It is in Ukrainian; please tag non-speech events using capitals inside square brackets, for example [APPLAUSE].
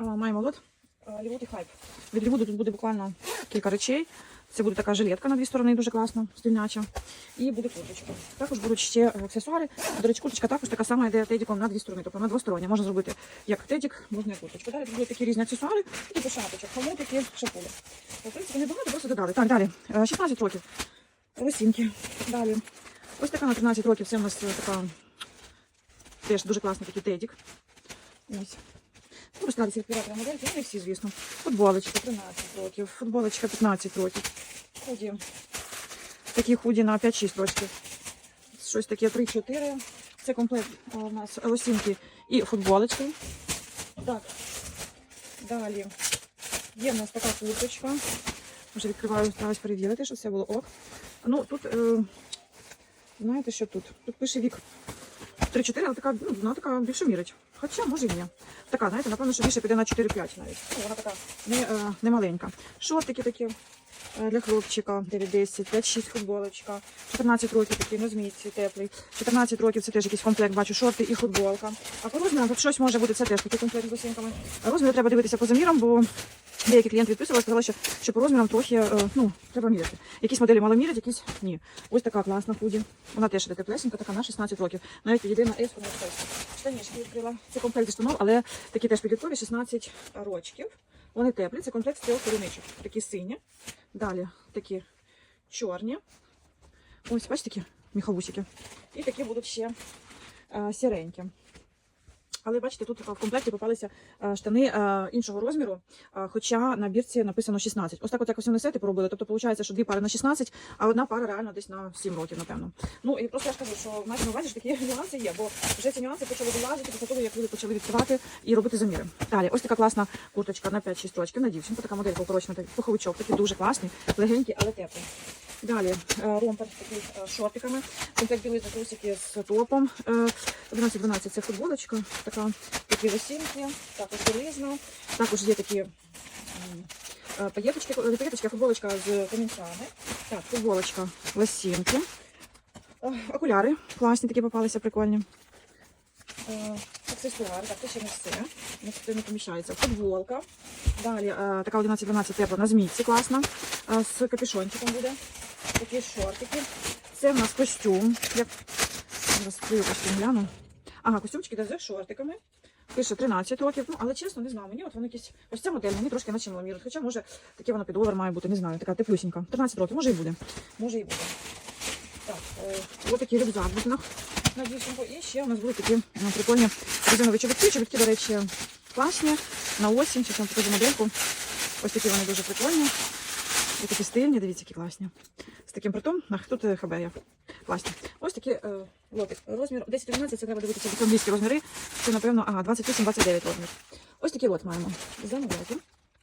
Маємо лот Лівуд і хайп. Від Лівуду тут буде буквально кілька речей. Це буде така жилетка на дві сторони, дуже класна, стільняча. І буде курточка. Також будуть ще е, аксесуари. До речі, курточка також така сама йде тедіком на дві сторони, тобто на двостороння. Можна зробити як тедік, можна як курточку. Далі тут будуть такі різні аксесуари, і типу шапочок, хомутики, шапули. В принципі, небагато, просто додали. Так, далі. Е, 16 років. Лосінки. Далі. Ось така на 13 років. Це у нас е, така теж дуже класний такий тедік. Ось. Розкладися відкривати модельки, ну, не всі, звісно. Футболочка 13 років, футболочка 15 років. Худі. Такі худі на 5-6 років. Щось таке 3-4. Це комплект у нас лосінки і футболочки. Так. Далі. Є в нас така курточка. Вже відкриваю, стараюсь перевірити, що все було ок. Ну, тут, е, знаєте, що тут? Тут пише вік 3-4, але така, ну, вона така більше мірить. Хоча, може і ні. Така, знаєте, напевно, що більше піде на 4-5 навіть. Ну, вона така не, е, не маленька. Шортики такі е, для хлопчика 9-10, 5-6 футболочка, 14 років такий на змійці теплий. 14 років це теж якийсь комплект, бачу, шорти і футболка. А по розмірам тут щось може бути, це теж такий комплект з лосінками. А розміри треба дивитися по замірам, бо деякі клієнти відписували, сказали, що, що по розмірам трохи е, ну, треба міряти. Якісь моделі мало мірять, якісь ні. Ось така класна худі. Вона теж іде теплесенька, така на 16 років. Навіть підійде на S, на S. Штанішки відкрила. Це комплект штанов, але такі теж підліткові 16 рочків. Вони теплі, це комплект з трьох. Такі сині. Далі такі чорні. Ось, бачите, такі міховусики. І такі будуть ще е, сіренькі. Але бачите, тут в комплекті попалися е, штани е, іншого розміру, е, хоча на бірці написано 16. Ось так от якось вони сети поробили. Тобто виходить, що дві пари на 16, а одна пара реально десь на 7 років, напевно. Ну і просто я ж кажу, що маєте на увазі, що такі [LAUGHS] нюанси є, бо вже ці нюанси почали вилазити після того, як люди почали відкривати і робити заміри. Далі, ось така класна курточка на 5-6 років на дівчинку, така моделька укорочена, такий пуховичок, такий дуже класний, легенький, але теплий. Далі е, ромпер такий е, з шортиками. Комплект білий трусики з топом. Е, 11-12 це футболочка, така такі лосінки, також білизна. Також є такі е, паєточки, паєточки, футболочка з камінцями. Так, футболочка, лосінки. Е, Окуляри класні такі попалися, прикольні. Е, Аксесуари, так, це ще не все. Це не поміщається. Футболка. Далі е, така 11-12 тепла на змійці класна. Е, з капюшончиком буде. Такі шортики. Це в нас костюм. Як зараз скрию костюм гляну. Ага, костюмчики де з шортиками. Пише 13 років. Ну, але чесно, не знаю. Мені от вони якісь. Ось ця модель, мені трошки наче міра. Хоча може таке воно під овер має бути, не знаю, така теплюсінька. 13 років, може і буде. Може і буде. Так, е, ось такий рюкзак на, на дівчинку. І ще у нас будуть такі ну, прикольні резинові чобітки. Чобітки, до речі, класні. На осінь, я вам покажу модельку. Ось такі вони дуже прикольні. І такі стильні, дивіться, які класні. З таким притом, ах, тут ХБ я Класні. Ось такі е, лоти. Розмір 10-11, це треба дивитися англійські розміри. Це, напевно, ага, 28-29 розмір. Ось такий лот маємо. Замовляйте.